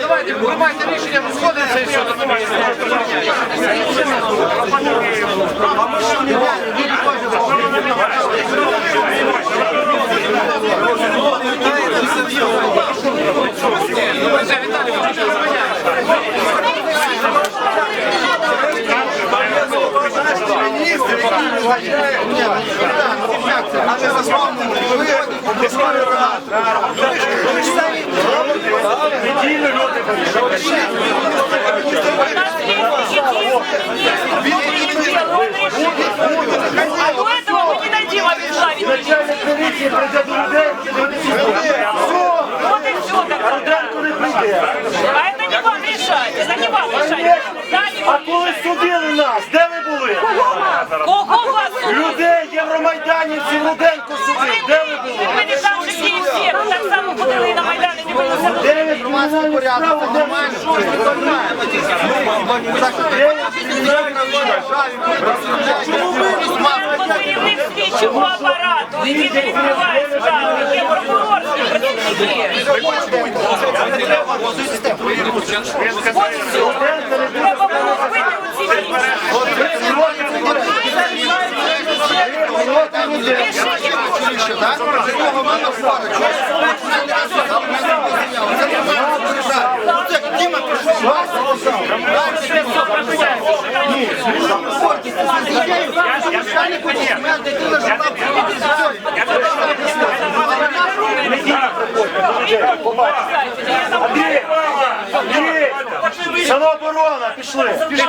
Давайте, приймайте рішення, розходимося і все, А не засновники, ви обласної ради. Ви ж самі А до этого мы не дадим обещаний. Начальник міліції прийде до людей, Вот и все тогда. Руденко не прийде. А это не вам решать, это не вам решать. Да, не А вам. коли судили нас, де євромайданівців Руденко судив, де ви Ви були? були там же, де і всі. Так само ходили і на Майдані, не виносили. Дев'ять кримінальних справ, де ви От керівник слідчого апарату, який не відкриває справи, є прокурор, є працівники. Треба було самооборона, пішли. Пішли.